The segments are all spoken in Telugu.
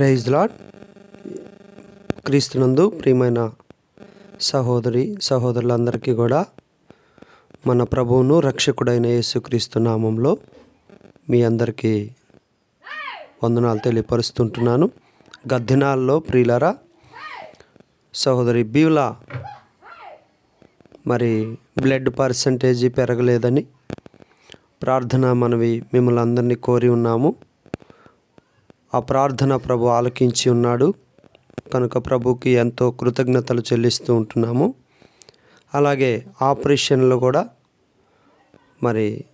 Praise lord. క్రీస్తునందు ప్రియమైన సహోదరి సహోదరులందరికీ కూడా మన ప్రభువును రక్షకుడైన యేసుక్రీస్తు నామంలో మీ అందరికీ వందనాలు తెలియపరుస్తుంటున్నాను. గద్దినాల్లో ప్రియులరా సహోదరి బీవులా మరి బ్లడ్ పర్సంటేజీ పెరగలేదని ప్రార్థన మనవి మిమ్మల్ని అందరినీ కోరి ఉన్నాము. ఆ ప్రార్థన ప్రభు ఆలకించి ఉన్నాడు. కనుక ప్రభుకి ఎంతో కృతజ్ఞతలు చెల్లిస్తూ ఉంటున్నాము. అలాగే ఆపరేషన్లు కూడా మరి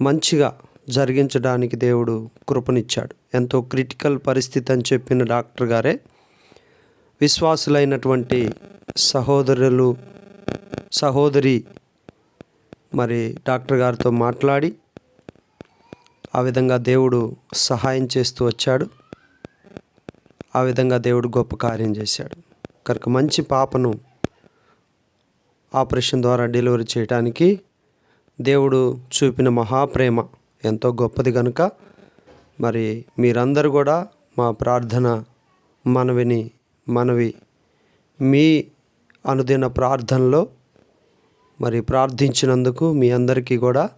మంచిగా జరిగించడానికి దేవుడు కృపనిచ్చాడు. ఎంతో క్రిటికల్ పరిస్థితి అని చెప్పిన డాక్టర్ గారే విశ్వాసులైనటువంటి సహోదరులు సహోదరి మరి డాక్టర్ గారితో మాట్లాడి ఆ విధంగా దేవుడు సహాయం చేస్తూ వచ్చాడు. ఆ విధంగా దేవుడు గొప్ప కార్యం చేశాడు. కనుక మంచి పాపను ఆపరేషన్ ద్వారా డెలివరీ చేయడానికి దేవుడు చూపిన మహాప్రేమ ఎంతో గొప్పది కనుక మరి మీరందరూ కూడా మా ప్రార్థన మనవిని మనవి మీ అనుదిన ప్రార్థనలో మరి ప్రార్థించినందుకు మీ అందరికీ కూడా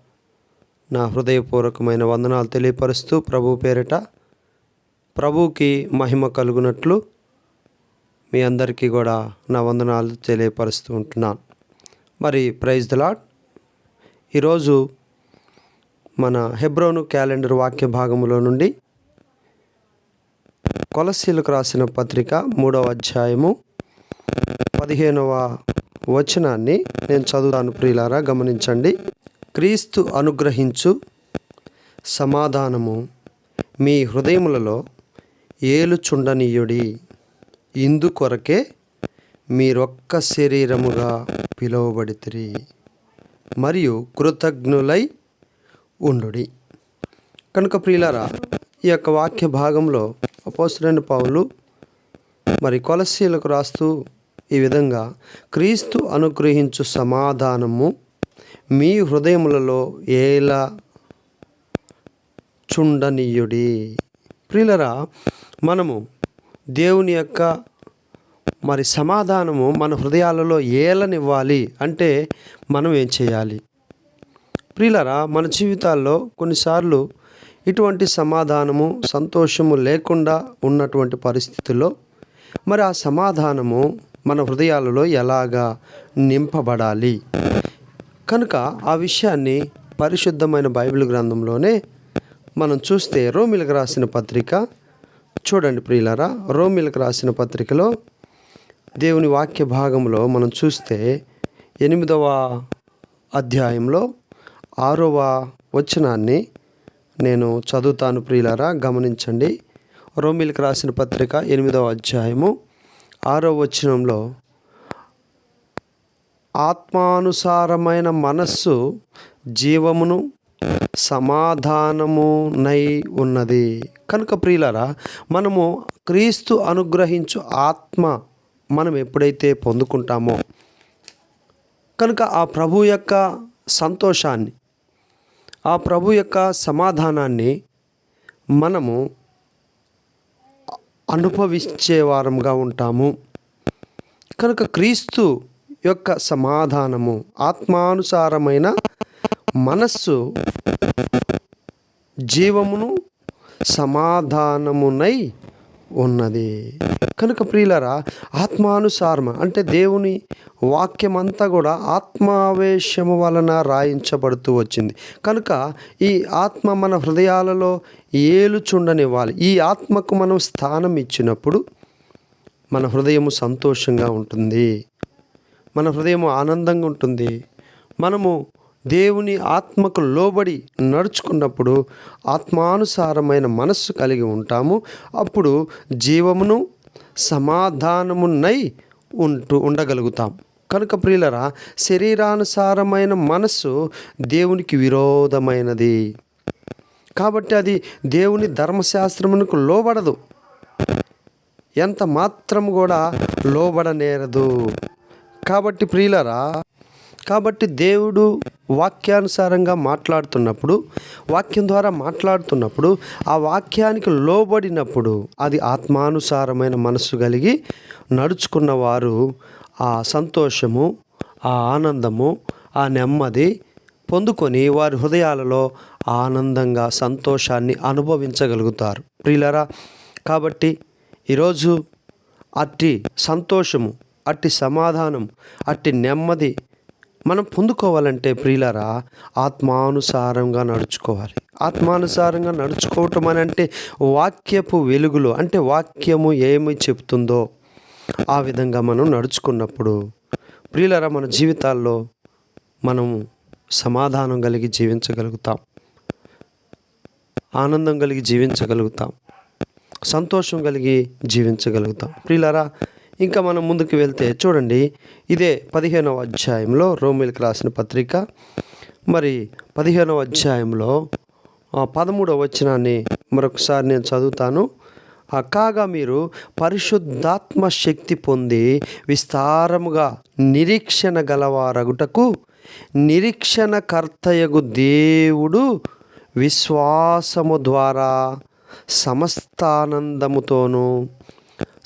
నా హృదయపూర్వకమైన వందనాలు తెలియపరుస్తూ ప్రభు పేరిట ప్రభుకి మహిమ కలుగునట్లు మీ అందరికీ కూడా నా వందనాలు తెలియపరుస్తూ ఉంటున్నాను. మరి ప్రైజ్ ద లాడ్ ఈరోజు మన హెబ్రోను క్యాలెండర్ వాక్య భాగంలో నుండి కొలసీలకు రాసిన పత్రిక మూడవ అధ్యాయము పదిహేనవ వచనాన్ని నేను చదువుతాను ప్రియులారా గమనించండి. క్రీస్తు అనుగ్రహించు సమాధానము మీ హృదయములలో ఏలుచుండనీయుడి. ఇందుకొరకే మీరొక్క శరీరముగా పిలువబడితిరి. మరియు కృతజ్ఞులై ఉండుడి. కనుక ప్రియులారా ఈ యొక్క వాక్య భాగంలో అపోసరైన పౌలు మరి కొలసీలకు రాస్తూ ఈ విధంగా క్రీస్తు అనుగ్రహించు సమాధానము మీ హృదయములలో ఏలా చుండనీయుడి. ప్రియులరా మనము దేవుని యొక్క మరి సమాధానము మన హృదయాలలో ఏలనివ్వాలి అంటే మనం ఏం చేయాలి? ప్రియులరా మన జీవితాల్లో కొన్నిసార్లు ఇటువంటి సమాధానము సంతోషము లేకుండా ఉన్నటువంటి పరిస్థితుల్లో మరి ఆ సమాధానము మన హృదయాలలో ఎలాగా నింపబడాలి? కనుక ఆ విషయాన్ని పరిశుద్ధమైన బైబిల్ గ్రంథంలోనే మనం చూస్తే రోమిలకు రాసిన పత్రిక. చూడండి ప్రియులరా రోమిలకు రాసిన పత్రికలో దేవుని వాక్య భాగంలో మనం చూస్తే ఎనిమిదవ అధ్యాయంలో ఆరవ వచనాన్ని నేను చదువుతాను ప్రియులరా గమనించండి. రోమిలకు రాసిన పత్రిక ఎనిమిదవ అధ్యాయము ఆరో వచనంలో ఆత్మానుసారమైన మనస్సు జీవమును సమాధానమునై ఉన్నది. కనుక ప్రియులరా మనము క్రీస్తు అనుగ్రహించు ఆత్మ మనం ఎప్పుడైతే పొందుకుంటామో కనుక ఆ ప్రభు యొక్క సంతోషాన్ని ఆ ప్రభు యొక్క సమాధానాన్ని మనము అనుభవించే వారంగా ఉంటాము. కనుక క్రీస్తు యొక్క సమాధానము ఆత్మానుసారమైన మనస్సు జీవమును సమాధానమునై ఉన్నది. కనుక ప్రియులరా ఆత్మానుసారమ అంటే దేవుని వాక్యమంతా కూడా ఆత్మావేశము వలన రాయించబడుతూ వచ్చింది. కనుక ఈ ఆత్మ మన హృదయాలలో ఏలుచుండనివ్వాలి. ఈ ఆత్మకు మనం స్థానం ఇచ్చినప్పుడు మన హృదయము సంతోషంగా ఉంటుంది. మన హృదయం ఆనందంగా ఉంటుంది. మనము దేవుని ఆత్మకు లోబడి నడుచుకున్నప్పుడు ఆత్మానుసారమైన మనస్సు కలిగి ఉంటాము. అప్పుడు జీవమును సమాధానమునై ఉంటూ ఉండగలుగుతాం. కనుక ప్రియులరా శరీరానుసారమైన మనస్సు దేవునికి విరోధమైనది. కాబట్టి అది దేవుని ధర్మశాస్త్రమునకు లోబడదు. ఎంత మాత్రం కూడా లోబడనేరదు. కాబట్టి ప్రియులరా కాబట్టి దేవుడు వాక్యానుసారంగా మాట్లాడుతున్నప్పుడు వాక్యం ద్వారా మాట్లాడుతున్నప్పుడు ఆ వాక్యానికి లోబడినప్పుడు అది ఆత్మానుసారమైన మనస్సు కలిగి నడుచుకున్న వారు ఆ సంతోషము ఆ ఆనందము ఆ నెమ్మది పొందుకొని వారి హృదయాలలో ఆనందంగా సంతోషాన్ని అనుభవించగలుగుతారు. ప్రియులరా కాబట్టి ఈరోజు అట్టి సంతోషము అట్టి సమాధానం అట్టి నెమ్మది మనం పొందుకోవాలంటే ప్రియులరా ఆత్మానుసారంగా నడుచుకోవాలి. ఆత్మానుసారంగా నడుచుకోవటం అని అంటే వాక్యపు వెలుగులో అంటే వాక్యము ఏమి చెప్తుందో ఆ విధంగా మనం నడుచుకున్నప్పుడు ప్రియులరా మన జీవితాల్లో మనము సమాధానం కలిగి జీవించగలుగుతాం. ఆనందం కలిగి జీవించగలుగుతాం. సంతోషం కలిగి జీవించగలుగుతాం. ప్రియులరా ఇంకా మనం ముందుకు వెళ్తే చూడండి ఇదే పదిహేనవ అధ్యాయంలో రోమిల్కి రాసిన పత్రిక. మరి పదిహేనవ అధ్యాయంలో పదమూడవ వచనాన్ని మరొకసారి నేను చదువుతాను. కాగా మీరు పరిశుద్ధాత్మ శక్తి పొంది విస్తారముగా నిరీక్షణ గలవారగుటకు నిరీక్షణకర్తయగు దేవుడు విశ్వాసము ద్వారా సమస్తానందముతోనూ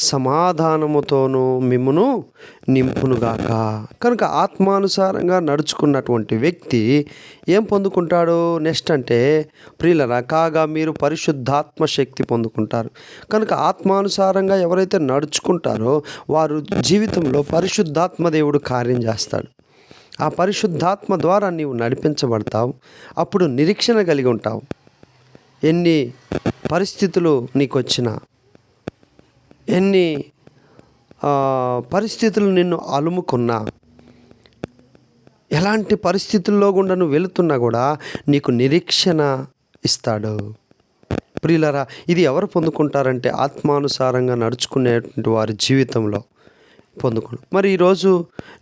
సమాధానముతోనూ మిమ్మును నింపునుగాక. కనుక ఆత్మానుసారంగా నడుచుకున్నటువంటి వ్యక్తి ఏం పొందుకుంటాడు? నెక్స్ట్ అంటే ప్రియులరా కాగా మీరు పరిశుద్ధాత్మ శక్తి పొందుకుంటారు. కనుక ఆత్మానుసారంగా ఎవరైతే నడుచుకుంటారో వారు జీవితంలో పరిశుద్ధాత్మ దేవుడు కార్యం చేస్తాడు. ఆ పరిశుద్ధాత్మ ద్వారా నీవు నడిపించబడతావు. అప్పుడు నిరీక్షణ కలిగి ఉంటావు. ఎన్ని పరిస్థితులు నీకు వచ్చినా ఎన్ని పరిస్థితులు నిన్ను అలుముకున్నా ఎలాంటి పరిస్థితుల్లో గుండా నువ్వు వెళుతున్నా కూడా నీకు నిరీక్షణ ఇస్తాడు. ప్రియులరా ఇది ఎవరు పొందుకుంటారంటే ఆత్మానుసారంగా నడుచుకునేటువంటి వారి జీవితంలో పొందుకు మరి ఈరోజు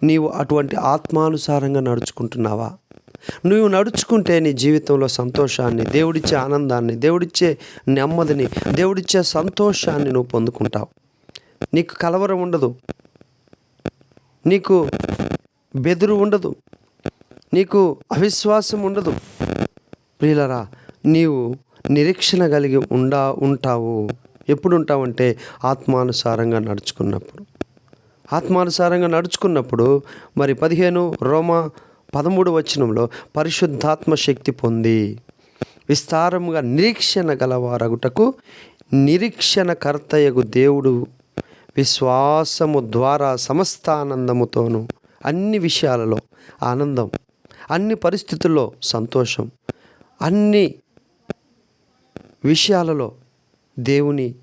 నీవు అటువంటి ఆత్మానుసారంగా నడుచుకుంటున్నావా? నువ్వు నడుచుకుంటే నీ జీవితంలో సంతోషాన్ని దేవుడిచ్చే ఆనందాన్ని దేవుడిచ్చే నెమ్మదిని దేవుడిచ్చే సంతోషాన్ని నువ్వు పొందుకుంటావు. నీకు కలవరం ఉండదు. నీకు బెదురు ఉండదు. నీకు అవిశ్వాసం ఉండదు. ప్రియులరా నీవు నిరీక్షణ కలిగి ఉండా ఉంటావు. ఎప్పుడు ఉంటావంటే ఆత్మానుసారంగా నడుచుకున్నప్పుడు. ఆత్మానుసారంగా నడుచుకున్నప్పుడు మరి పదిహేను రోమ పదమూడు వచనంలో పరిశుద్ధాత్మ శక్తి పొంది విస్తారముగా నిరీక్షణ గలవారగుటకు నిరీక్షణకర్తయగు దేవుడు విశ్వాసము ద్వారా సమస్తానందముతోనూ అన్ని విషయాలలో ఆనందం అన్ని పరిస్థితుల్లో సంతోషం అన్ని విషయాలలో దేవుని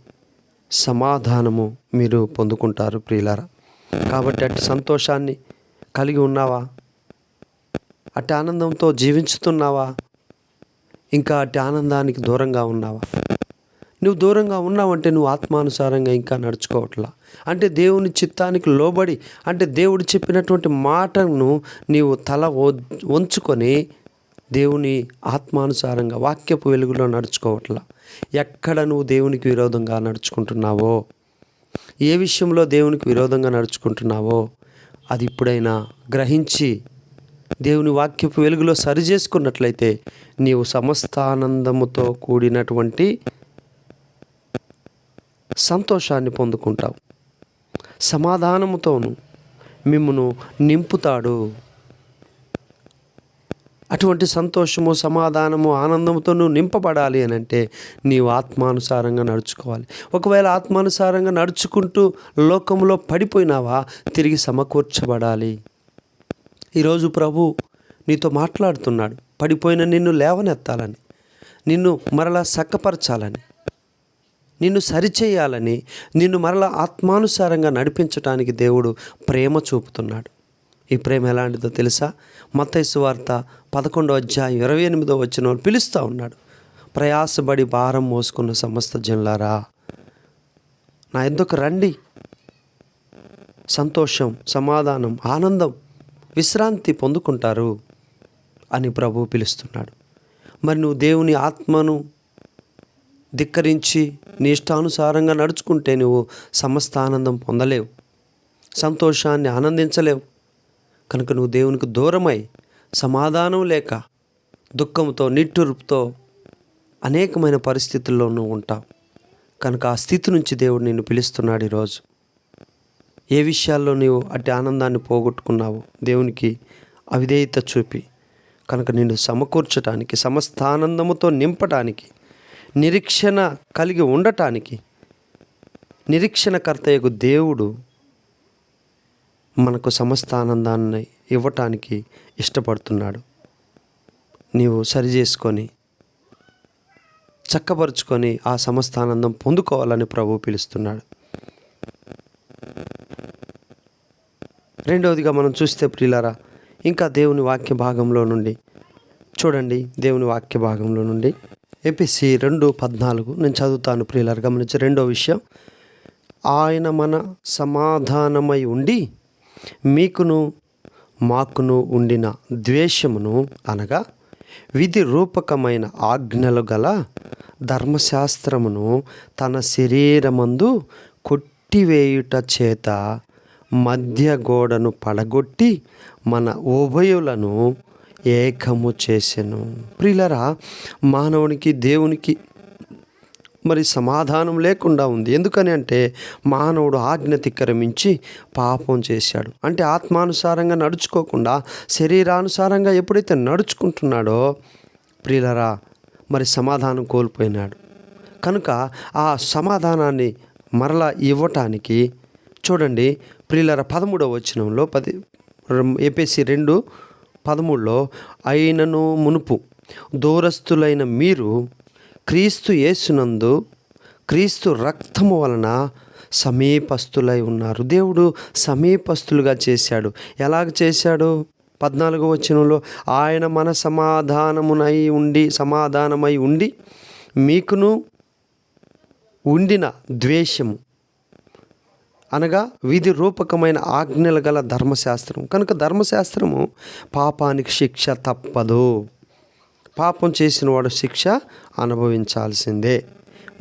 సమాధానము మీరు పొందుకుంటారు ప్రియులారా. కాబట్టి అటు సంతోషాన్ని కలిగి ఉన్నావా? అట్టి ఆనందంతో జీవించుతున్నావా? ఇంకా అట్టి ఆనందానికి దూరంగా ఉన్నావా? నువ్వు దూరంగా ఉన్నావంటే నువ్వు ఆత్మానుసారంగా ఇంకా నడుచుకోవట్లా. అంటే దేవుని చిత్తానికి లోబడి అంటే దేవుడు చెప్పినటువంటి మాటను నీవు తల వంచుకొని దేవుని ఆత్మానుసారంగా వాక్యపు వెలుగులో నడుచుకోవట్లా. ఎక్కడ నువ్వు దేవునికి విరోధంగా నడుచుకుంటున్నావో? ఏ విషయంలో దేవునికి విరోధంగా నడుచుకుంటున్నావో? అది ఇప్పుడైనా గ్రహించి దేవుని వాక్యపు వెలుగులో సరిచేసుకున్నట్లయితే నీవు సమస్త ఆనందముతో కూడినటువంటి సంతోషాన్ని పొందుకుంటావు. సమాధానముతోను మిమ్మను నింపుతాడు. అటువంటి సంతోషము సమాధానము ఆనందంతో నువ్వు నింపబడాలి అని అంటే నీవు ఆత్మానుసారంగా నడుచుకోవాలి. ఒకవేళ ఆత్మానుసారంగా నడుచుకుంటూ లోకంలో పడిపోయినావా తిరిగి సమకూర్చబడాలి. ఈరోజు ప్రభు నీతో మాట్లాడుతున్నాడు. పడిపోయిన నిన్ను లేవనెత్తాలని నిన్ను మరలా సక్కపరచాలని నిన్ను సరిచేయాలని నిన్ను మరలా ఆత్మానుసారంగా నడిపించడానికి దేవుడు ప్రేమ చూపుతున్నాడు. ఈ ప్రేమ ఎలాంటిదో తెలుసా? మత్తైసు వార్త పదకొండో అధ్యాయం ఇరవై ఎనిమిదో వచ్చిన వాళ్ళు పిలుస్తూ ఉన్నాడు. ప్రయాసపడి భారం మోసుకున్న సమస్త జనులారా నా ఎందుకు రండి? సంతోషం సమాధానం ఆనందం విశ్రాంతి పొందుకుంటారు అని ప్రభు పిలుస్తున్నాడు. మరి నువ్వు దేవుని ఆత్మను ధిక్కరించి నీ ఇష్టానుసారంగా నడుచుకుంటే నువ్వు సమస్త ఆనందం పొందలేవు సంతోషాన్ని ఆనందించలేవు. కనుక నువ్వు దేవునికి దూరమై సమాధానం లేక దుఃఖంతో నిట్టూర్పుతో అనేకమైన పరిస్థితుల్లో నువ్వు ఉంటావు. కనుక ఆ స్థితి నుంచి దేవుడు నిన్ను పిలుస్తున్నాడు ఈరోజు. ఏ విషయాల్లో నీవు అటు ఆనందాన్ని పోగొట్టుకున్నావు దేవునికి అవిధేయత చూపి కనుక నిన్ను సమకూర్చటానికి సమస్త ఆనందముతో నింపటానికి నిరీక్షణ కలిగి ఉండటానికి నిరీక్షణకర్తయ్యకు దేవుడు మనకు సమస్త ఆనందాన్ని ఇవ్వటానికి ఇష్టపడుతున్నాడు. నీవు సరి చేసుకొని చక్కపరుచుకొని ఆ సమస్త ఆనందం పొందుకోవాలని ప్రభు పిలుస్తున్నాడు. రెండవదిగా మనం చూస్తే ప్రియులారా ఇంకా దేవుని వాక్య భాగంలో నుండి చూడండి దేవుని వాక్య భాగంలో నుండి. ఎపిసి రెండు పద్నాలుగు నేను చదువుతాను ప్రియులారు గమనించి రెండో విషయం. ఆయన మన సమాధానమై ఉండి మీకును మాకును ఉండిన ద్వేషమును అనగా విధి రూపకమైన ఆజ్ఞలు గల ధర్మశాస్త్రమును తన శరీరమందు కొట్టివేయుట చేత మధ్య గోడను పడగొట్టి మన ఉభయులను ఏకము చేసెను. ప్రిలరా మానవునికి దేవునికి మరి సమాధానం లేకుండా ఉంది. ఎందుకని అంటే మానవుడు ఆజ్ఞతిక్రమించి పాపం చేశాడు. అంటే ఆత్మానుసారంగా నడుచుకోకుండా శరీరానుసారంగా ఎప్పుడైతే నడుచుకుంటున్నాడో ప్రిలరా మరి సమాధానం కోల్పోయినాడు. కనుక ఆ సమాధానాన్ని మరలా ఇవ్వటానికి చూడండి ప్రియులర పదమూడవ వచనంలో పది ఏపీసీ రెండు పదమూడులో అయినను మునుపు దూరస్తులైన మీరు క్రీస్తు యేసునందు క్రీస్తు రక్తము వలన సమీపస్తులై ఉన్నారు. దేవుడు సమీపస్తులుగా చేశాడు. ఎలాగ చేశాడు? పద్నాలుగో వచనంలో ఆయన మన సమాధానమునై ఉండి సమాధానమై ఉండి మీకును ఉండిన ద్వేషము అనగా విధి రూపకమైన ఆజ్ఞలు గల ధర్మశాస్త్రం కనుక ధర్మశాస్త్రము పాపానికి శిక్ష తప్పదు. పాపం చేసిన వాడు శిక్ష అనుభవించాల్సిందే.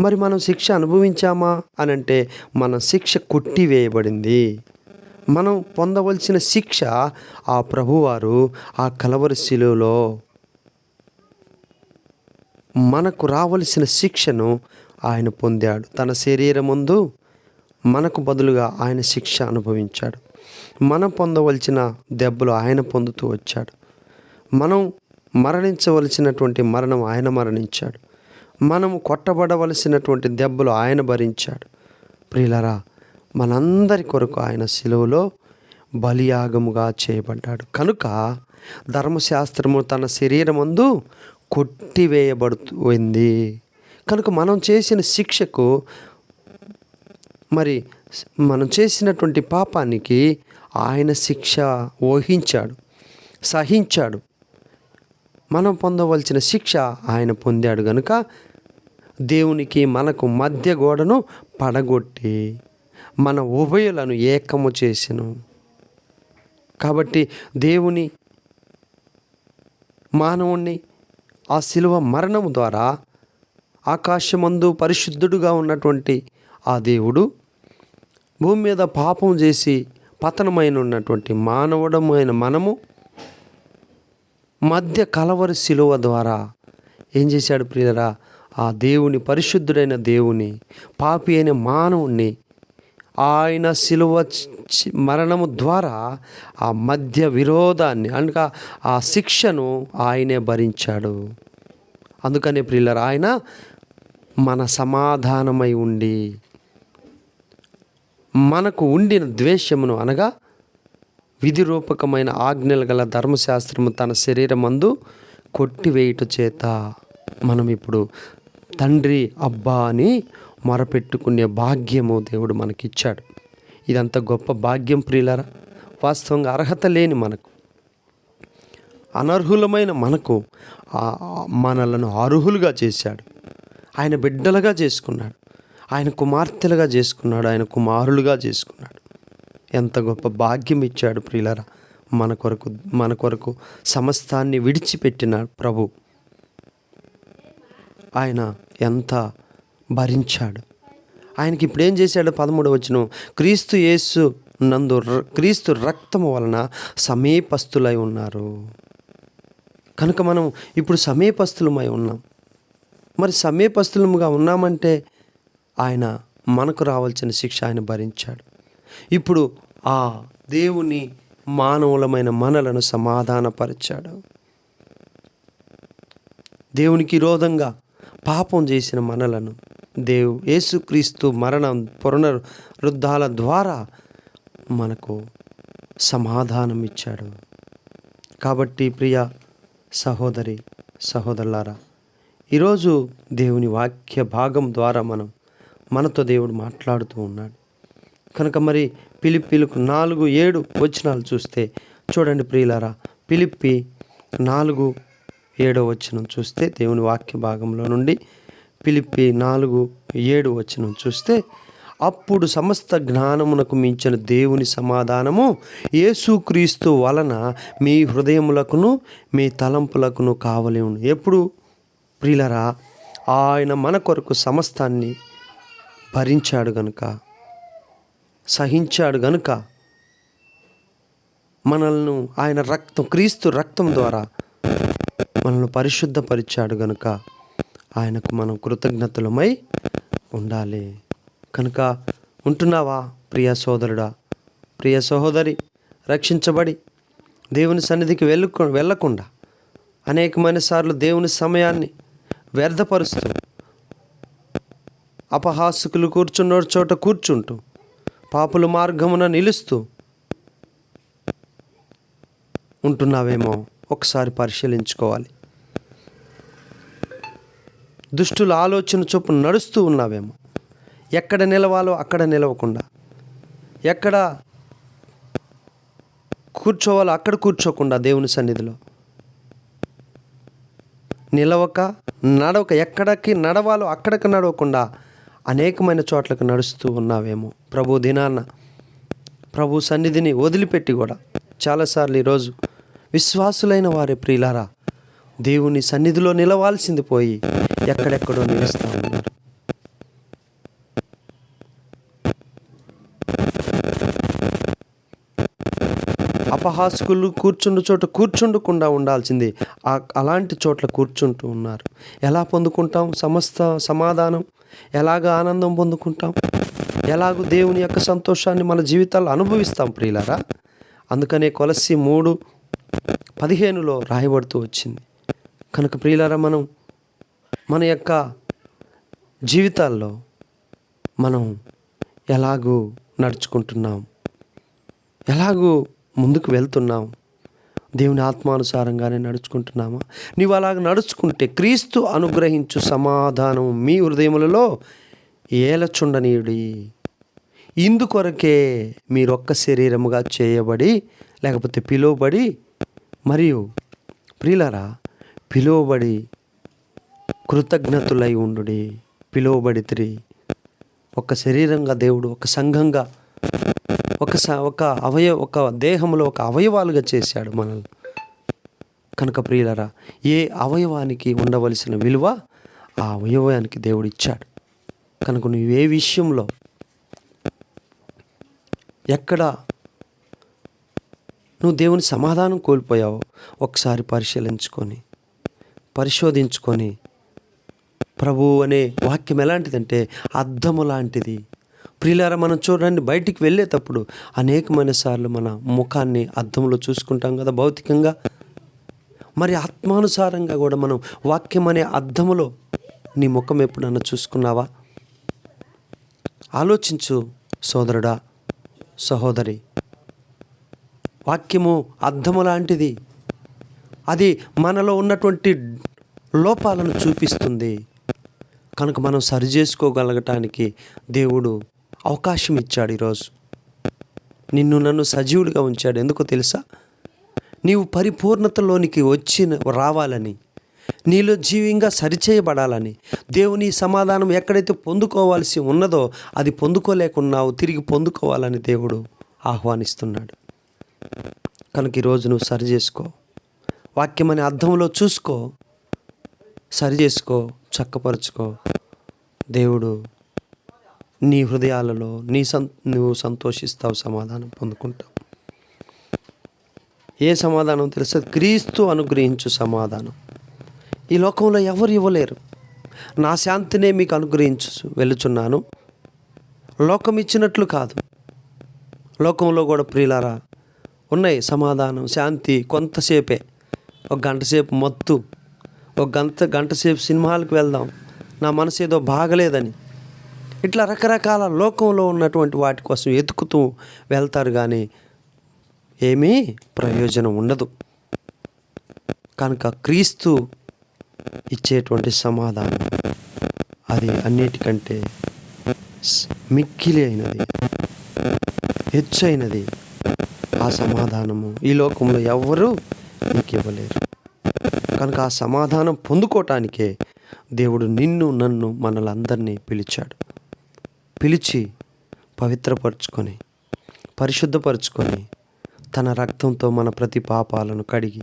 మరి మనం శిక్ష అనుభవించామా? అని అంటే మన శిక్ష కొట్టివేయబడింది. మనం పొందవలసిన శిక్ష ఆ ప్రభువారు ఆ కలవరి శిలువలో మనకు రావలసిన శిక్షను ఆయన పొందాడు. తన శరీరం ముందు మనకు బదులుగా ఆయన శిక్ష అనుభవించాడు. మనం పొందవలసిన దెబ్బలు ఆయన పొందుతూ వచ్చాడు. మనం మరణించవలసినటువంటి మరణం ఆయన మరణించాడు. మనం కొట్టబడవలసినటువంటి దెబ్బలు ఆయన భరించాడు. ప్రియులరా మనందరి కొరకు ఆయన సిలువలో బలియాగముగా చేయబడ్డాడు. కనుక ధర్మశాస్త్రము తన శరీరమందు కొట్టివేయబడుతుంది కనుక మనం చేసిన శిక్షకు మరి మనం చేసినటువంటి పాపానికి ఆయన శిక్ష వహించాడు సహించాడు. మనం పొందవలసిన శిక్ష ఆయన పొందాడు గనుక దేవునికి మనకు మధ్య గోడను పడగొట్టి మన ఉభయులను ఏకము చేసెను. కాబట్టి దేవుని మానవుణ్ణి ఆ శిలువ మరణము ద్వారా ఆకాశమందు పరిశుద్ధుడుగా ఉన్నటువంటి ఆ దేవుడు భూమి మీద పాపం చేసి పతనమైన ఉన్నటువంటి మానవుడమైన మనము మధ్య కలవరి శిలువ ద్వారా ఏం చేశాడు ప్రియరా ఆ దేవుని పరిశుద్ధుడైన దేవుని పాపి అయిన మానవుణ్ణి ఆయన శిలువ మరణము ద్వారా ఆ మధ్య విరోధాన్ని అనగా ఆ శిక్షను ఆయనే భరించాడు. అందుకనే ప్రియులరా ఆయన మన సమాధానమై ఉండి మనకు ఉండిన ద్వేషమును అనగా విధిరూపకమైన ఆజ్ఞలు గల ధర్మశాస్త్రము తన శరీరమందు కొట్టివేయుట చేత. మనం ఇప్పుడు తండ్రి అబ్బా అని మొరపెట్టుకునే భాగ్యము దేవుడు మనకిచ్చాడు. ఇదంత గొప్ప భాగ్యం ప్రియులరా. వాస్తవంగా అర్హత లేని మనకు అనర్హులమైన మనకు మనలను అర్హులుగా చేశాడు. ఆయన బిడ్డలుగా చేసుకున్నాడు. ఆయన కుమార్తెలుగా చేసుకున్నాడు ఆయన కుమారులుగా చేసుకున్నాడు. ఎంత గొప్ప భాగ్యం ఇచ్చాడు ప్రియులరా. మన కొరకు మన కొరకు సమస్తాన్ని విడిచిపెట్టిన ప్రభు. ఆయన ఎంత భరించాడు. ఆయనకి ఇప్పుడు ఏం చేశాడు పదమూడు వచ్చిన క్రీస్తు యేసు నందు ర- క్రీస్తు రక్తము వలన సమీపస్తులై ఉన్నారు. కనుక మనం ఇప్పుడు సమీపస్తులమై ఉన్నాం. మరి సమీపస్తులముగా ఉన్నామంటే ఆయన మనకు రావాల్సిన శిక్ష ఆయన భరించాడు. ఇప్పుడు ఆ దేవుని మానవులమైన మనలను సమాధానపరిచాడు. దేవునికి విరోధంగా పాపం చేసిన మనలను దేవు యేసుక్రీస్తు మరణం పునరుద్ధాల ద్వారా మనకు సమాధానం ఇచ్చాడు. కాబట్టి ప్రియ సహోదరి సహోదరులారా ఈరోజు దేవుని వాక్య భాగం ద్వారా మనం మనతో దేవుడు మాట్లాడుతూ ఉన్నాడు. కనుక మరి పిలిపిలకు నాలుగు ఏడు వచనాలు చూస్తే చూడండి ప్రియులారా పిలిప్పి నాలుగు ఏడో వచనం చూస్తే దేవుని వాక్య భాగంలో నుండి పిలిపి నాలుగు ఏడు వచనం చూస్తే అప్పుడు సమస్త జ్ఞానమునకు మించిన దేవుని సమాధానము యేసుక్రీస్తు వలన మీ హృదయములకును మీ తలంపులకును కావలేము ఎప్పుడు? ప్రియులరా ఆయన మన కొరకు సమస్తాన్ని భరించాడు గనుక సహించాడు గనుక మనల్ని ఆయన రక్తం క్రీస్తు రక్తం ద్వారా మనల్ని పరిశుద్ధపరిచాడు గనుక ఆయనకు మనం కృతజ్ఞతలమై ఉండాలి. కనుక ఉంటున్నావా ప్రియ సోదరుడా? ప్రియ సహోదరి రక్షించబడి దేవుని సన్నిధికి వెళ్ళు వెళ్ళకుండా అనేకమైన సార్లు దేవుని సమయాన్ని వ్యర్థపరుస్తూ అపహాసుకులు కూర్చున్న చోట కూర్చుంటూ. పాపుల మార్గమున నిలుస్తూ ఉంటున్నావేమో ఒకసారి పరిశీలించుకోవాలి. దుష్టుల ఆలోచన చొప్పున నడుస్తూ ఉన్నావేమో. ఎక్కడ నిలవాలో అక్కడ నిలవకుండా. ఎక్కడ కూర్చోవాలో అక్కడ కూర్చోకుండా దేవుని సన్నిధిలో. నిలవక నడవక ఎక్కడికి నడవాలో అక్కడికి నడవకుండా అనేకమైన చోట్లకు నడుస్తూ ఉన్నావేమో. ప్రభు దినాన్న ప్రభు సన్నిధిని వదిలిపెట్టి కూడా చాలాసార్లు ఈరోజు విశ్వాసులైన వారి ప్రియులారా దేవుని సన్నిధిలో నిలవాల్సింది పోయి ఎక్కడెక్కడో నిలుస్తూ ఉన్నారు. అపహాసకులు కూర్చుండు చోట కూర్చుండకుండా ఉండాల్సింది. ఆ- అలాంటి చోట్ల కూర్చుంటూ ఉన్నారు. ఎలా పొందుకుంటాం? సమస్త సమాధానం ఎలాగ ఆనందం పొందుకుంటాం? ఎలాగో దేవుని యొక్క సంతోషాన్ని మన జీవితాల్లో అనుభవిస్తాం ప్రియులారా? అందుకనే కొలసి మూడు పదిహేనులో రాయబడుతూ వచ్చింది. కనుక ప్రియులారా మనం మన యొక్క జీవితాల్లో మనం ఎలాగూ నడుచుకుంటున్నాం? ఎలాగూ ముందుకు వెళ్తున్నాం? దేవుని ఆత్మానుసారంగానే నడుచుకుంటున్నామా? నీవు అలాగ నడుచుకుంటే క్రీస్తు అనుగ్రహించు సమాధానం మీ హృదయములలో ఏలచుండనీయుడి. ఇందుకొరకే మీరొక్క శరీరముగా చేయబడి లేకపోతే పిలువబడి మరియు ప్రియులరా పిలువబడి కృతజ్ఞతులై ఉండుడి. పిలువబడితిరి. ఒక శరీరంగా దేవుడు ఒక సంఘంగా ఒక ఒక అవయవ ఒక దేహంలో ఒక అవయవాలుగా చేశాడు మనల్ని. కనుక ప్రియులరా ఏ అవయవానికి ఉండవలసిన విలువ ఆ అవయవానికి దేవుడు ఇచ్చాడు కనుక నువ్వు ఏ విషయంలో ఎక్కడ నువ్వు దేవుని సమాధానం కోల్పోయావో ఒకసారి పరిశీలించుకొని పరిశోధించుకొని ప్రభు అనే వాక్యం ఎలాంటిదంటే అద్దము లాంటిది. ప్రియులారా మనం చూడండి బయటికి వెళ్ళేటప్పుడు అనేకమైన సార్లు మన ముఖాన్ని అద్దంలో చూసుకుంటాం కదా భౌతికంగా. మరి ఆత్మానుసారంగా కూడా మనం వాక్యం అనే అర్థములో నీ ముఖం ఎప్పుడన్నా చూసుకున్నావా? ఆలోచించు సోదరుడా సహోదరి. వాక్యము అర్థము లాంటిది. అది మనలో ఉన్నటువంటి లోపాలను చూపిస్తుంది. కనుక మనం సరిచేసుకోగలగటానికి దేవుడు అవకాశం ఇచ్చాడు ఈరోజు. నిన్ను నన్ను సజీవుడిగా ఉంచాడు. ఎందుకో తెలుసా? నీవు పరిపూర్ణతలోనికి వచ్చి రావాలని నీలో జీవంగా సరిచేయబడాలని దేవుని సమాధానం ఎక్కడైతే పొందుకోవాల్సి ఉన్నదో అది పొందుకోలేకున్నావు తిరిగి పొందుకోవాలని దేవుడు ఆహ్వానిస్తున్నాడు. కనుక ఈరోజు నువ్వు సరి చేసుకో వాక్యం అనే అర్థంలో చూసుకో. సరి చేసుకో చక్కపరుచుకో. దేవుడు నీ హృదయాలలో నీ సం నువ్వు సంతోషిస్తావు సమాధానం పొందుకుంటావు. ఏ సమాధానం తెలుసు? క్రీస్తు అనుగ్రహించు సమాధానం. ఈ లోకంలో ఎవరు ఇవ్వలేరు. నా శాంతినే మీకు అనుగ్రహించు వెళ్ళుచున్నాను లోకం ఇచ్చినట్లు కాదు. లోకంలో కూడా ప్రియులారా ఉన్నాయి సమాధానం శాంతి కొంతసేపే. ఒక గంట సేపు మత్తు. ఒక గంట గంట సేపు సినిమాలకు వెళ్దాం. నా మనసు ఏదో బాగలేదని. ఇట్లా రకరకాల లోకంలో ఉన్నటువంటి వాటి కోసం ఎతుకుతూ వెళ్తారు కానీ ఏమీ ప్రయోజనం ఉండదు. కనుక క్రీస్తు ఇచ్చేటువంటి సమాధానం అది అన్నిటికంటే మిక్కిలి అయినది హెచ్చైనది ఆ సమాధానము. ఈ లోకంలో ఎవ్వరూ నీకు ఇవ్వలేరు. కనుక ఆ సమాధానం పొందుకోవటానికే దేవుడు నిన్ను నన్ను మనలందరినీ పిలిచాడు. పిలిచి పవిత్రపరుచుకొని పరిశుద్ధపరుచుకొని తన రక్తంతో మన ప్రతి పాపాలను కడిగి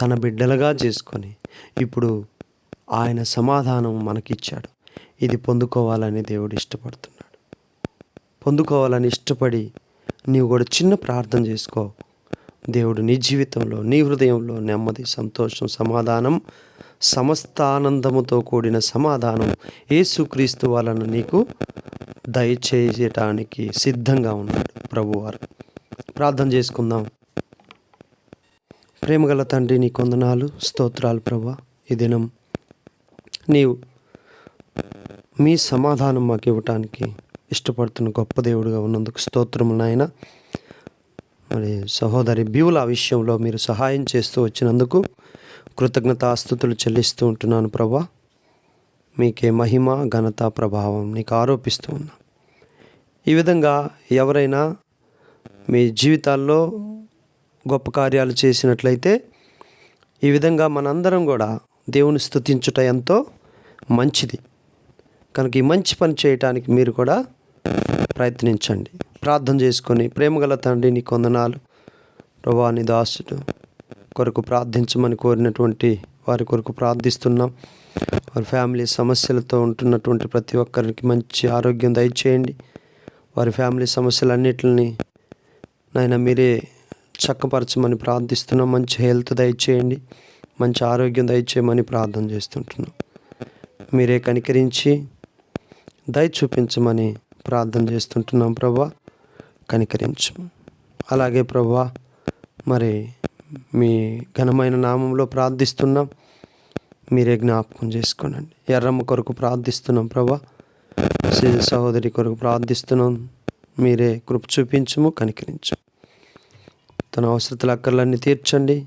తన బిడ్డలుగా చేసుకొని ఇప్పుడు ఆయన సమాధానం మనకిచ్చాడు. ఇది పొందుకోవాలని దేవుడు ఇష్టపడుతున్నాడు. పొందుకోవాలని ఇష్టపడి నీవు కూడా చిన్న ప్రార్థన చేసుకో. దేవుడు నీ జీవితంలో నీ హృదయంలో నెమ్మది సంతోషం సమాధానం సమస్త ఆనందముతో కూడిన సమాధానం ఏసుక్రీస్తు వలన నీకు దయచేయటానికి సిద్ధంగా ఉన్నాడు ప్రభువారు. ప్రార్థన చేసుకుందాం. ప్రేమగల తండ్రి నీ కొందనాలు స్తోత్రాలు ప్రభా ఈ దినం నీవు మీ సమాధానం మాకు ఇవ్వటానికి ఇష్టపడుతున్న గొప్ప దేవుడుగా ఉన్నందుకు స్తోత్రము నాయన. మరి సహోదరి బ్యూల విషయంలో మీరు సహాయం చేస్తూ వచ్చినందుకు కృతజ్ఞతాస్థుతులు చెల్లిస్తూ ఉంటున్నాను ప్రభా. మీకే మహిమ ఘనత ప్రభావం నీకు ఆరోపిస్తూ ఉన్నా. ఈ విధంగా ఎవరైనా మీ జీవితాల్లో గొప్ప కార్యాలు చేసినట్లయితే ఈ విధంగా మనందరం కూడా దేవుని స్తుతించుట ఎంతో మంచిది. కనుక ఈ మంచి పని చేయటానికి మీరు కూడా ప్రయత్నించండి. ప్రార్థన చేసుకొని ప్రేమగల తండ్రి నీ కొందనాలు ప్రభా దాసుడు కొరకు ప్రార్థించమని కోరినటువంటి వారి కొరకు ప్రార్థిస్తున్నాం. వారి ఫ్యామిలీ సమస్యలతో ఉంటున్నటువంటి ప్రతి ఒక్కరికి మంచి ఆరోగ్యం దయచేయండి. వారి ఫ్యామిలీ సమస్యలన్నిటిని నాయన మీరే చక్కపరచమని ప్రార్థిస్తున్నాం. మంచి హెల్త్ దయచేయండి. మంచి ఆరోగ్యం దయచేయమని ప్రార్థన చేస్తుంటున్నాం. మీరే కనికరించి దయ చూపించమని ప్రార్థన చేస్తుంటున్నాం ప్రభా. కనికరించు. అలాగే ప్రభా మరి మీ ఘనమైన నామంలో ప్రార్థిస్తున్నాం. మీరే జ్ఞాపకం చేసుకోనండి. ఎర్రమ్మ కొరకు ప్రార్థిస్తున్నాం ప్రభా. శ్రీ సహోదరి కొరకు ప్రార్థిస్తున్నాం. మీరే కృప చూపించము కనికరించు తన అవసరతల అక్కర్లన్నీ తీర్చండి.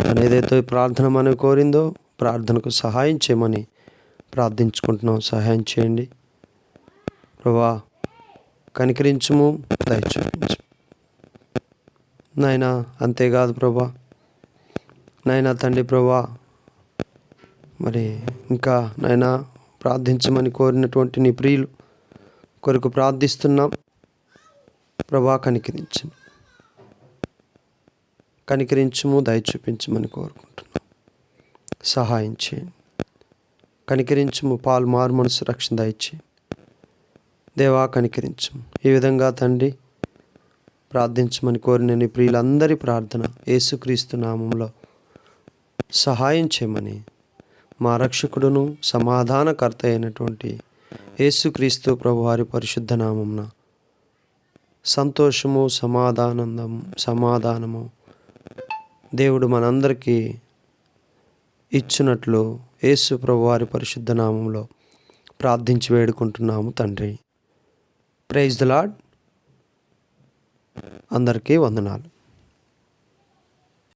తను ఏదైతే ప్రార్థన మనం కోరిందో ప్రార్థనకు సహాయం చేయమని ప్రార్థించుకుంటున్నాం. సహాయం చేయండి. ప్రభా కనికరించుము దయ చూపించు నాయన అంతేకాదు ప్రభా. నాయన తండ్రి ప్రభా మరి ఇంకా నాయన ప్రార్థించమని కోరినటువంటి నీ ప్రియులు కొరకు ప్రార్థిస్తున్నాం. ప్రభా కనికరించు కనికరించము దయ చూపించమని కోరుకుంటున్నాం. సహాయం చేయండి. కనికరించము పాలు మారు మనసు రక్షణ దయచేయండి. దేవా కనికరించము. ఈ విధంగా తండ్రి ప్రార్థించమని కోరిన నీ ప్రియులందరి ప్రార్థన యేసుక్రీస్తు నామంలో సహాయం చేయమని మా రక్షకుడును సమాధానకర్త అయినటువంటి యేసుక్రీస్తు ప్రభువారి పరిశుద్ధ నామంన సంతోషము సమాధానందం సమాధానము దేవుడు మనందరికీ ఇచ్చినట్లు యేసు ప్రభువారి పరిశుద్ధ నామంలో ప్రార్థించి వేడుకుంటున్నాము తండ్రి. ప్రైజ్ ద లాడ్ అందరికీ వందనాలు.